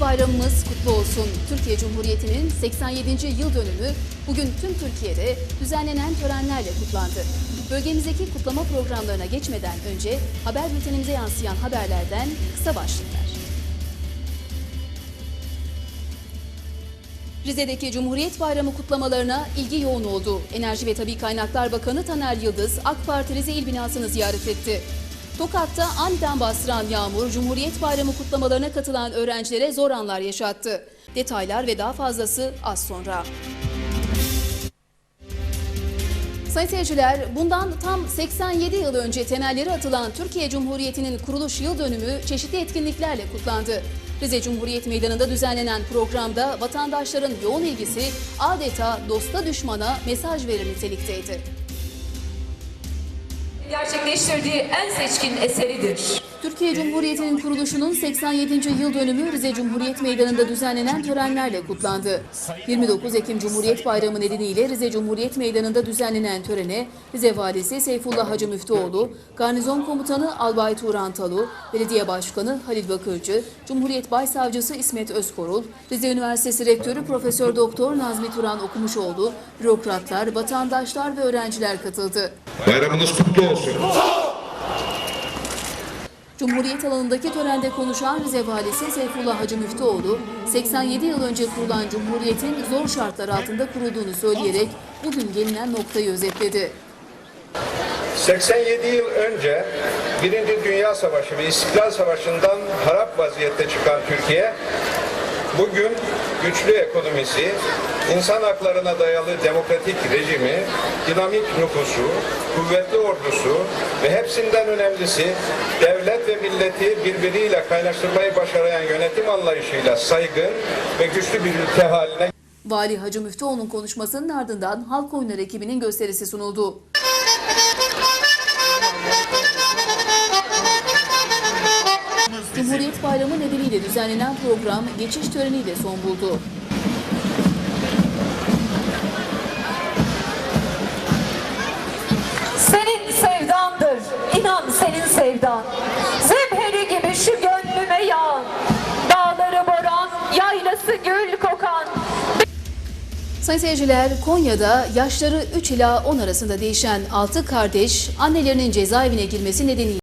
Bayramımız kutlu olsun. Türkiye Cumhuriyeti'nin 87. yıl dönümü bugün tüm Türkiye'de düzenlenen törenlerle kutlandı. Bölgemizdeki kutlama programlarına geçmeden önce haber bültenimize yansıyan haberlerden kısa başlıklar. Rize'deki Cumhuriyet Bayramı kutlamalarına ilgi yoğun oldu. Enerji ve Tabi Kaynaklar Bakanı Taner Yıldız, AK Parti Rize İl binasını ziyaret etti. Tokat'ta aniden bastıran yağmur, Cumhuriyet Bayramı kutlamalarına katılan öğrencilere zor anlar yaşattı. Detaylar ve daha fazlası az sonra. Sayın bundan tam 87 yıl önce temelleri atılan Türkiye Cumhuriyeti'nin kuruluş yıl dönümü çeşitli etkinliklerle kutlandı. Rize Cumhuriyet Meydanı'nda düzenlenen programda vatandaşların yoğun ilgisi adeta dosta düşmana mesaj verir nitelikteydi. Gerçekleştirdiği en seçkin eseridir. Türkiye Cumhuriyeti'nin kuruluşunun 87. yıl dönümü Rize Cumhuriyet Meydanı'nda düzenlenen törenlerle kutlandı. 29 Ekim Cumhuriyet Bayramı nedeniyle Rize Cumhuriyet Meydanı'nda düzenlenen törene Rize Valisi Seyfullah Hacı Müftüoğlu, Garnizon Komutanı Albay Turan Talu, Belediye Başkanı Halil Bakırcı, Cumhuriyet Başsavcısı İsmet Özkorul, Rize Üniversitesi Rektörü Profesör Doktor Nazmi Turan Okumuşoğlu, bürokratlar, vatandaşlar ve öğrenciler katıldı. Bayramınız kutlu olsun. Cumhuriyet alanındaki törende konuşan Rize Valisi Seyfullah Hacı Müftüoğlu, 87 yıl önce kurulan Cumhuriyet'in zor şartlar altında kurulduğunu söyleyerek bugün gelinen noktayı özetledi. 87 yıl önce Birinci Dünya Savaşı ve İstiklal Savaşı'ndan harap vaziyette çıkan Türkiye, bugün güçlü ekonomisi, insan haklarına dayalı demokratik rejimi, dinamik nüfusu, kuvvetli ordusu ve hepsinden önemlisi devlet ve milleti birbiriyle kaynaştırmayı başarayan yönetim anlayışıyla saygın ve güçlü bir ülke haline Vali Hacı Müftüoğlu'nun konuşmasının ardından halk oyunları ekibinin gösterisi sunuldu. Cumhuriyet Bayramı nedeniyle düzenlenen program geçiş töreniyle son buldu. Senin sevdandır, inan senin sevdan. Zemheri gibi şu gönlüme yağan. Dağları boran, yaylası gül kokan. Sayın seyirciler, Konya'da yaşları 3 ila 10 arasında değişen 6 kardeş annelerinin cezaevine girmesi nedeniyle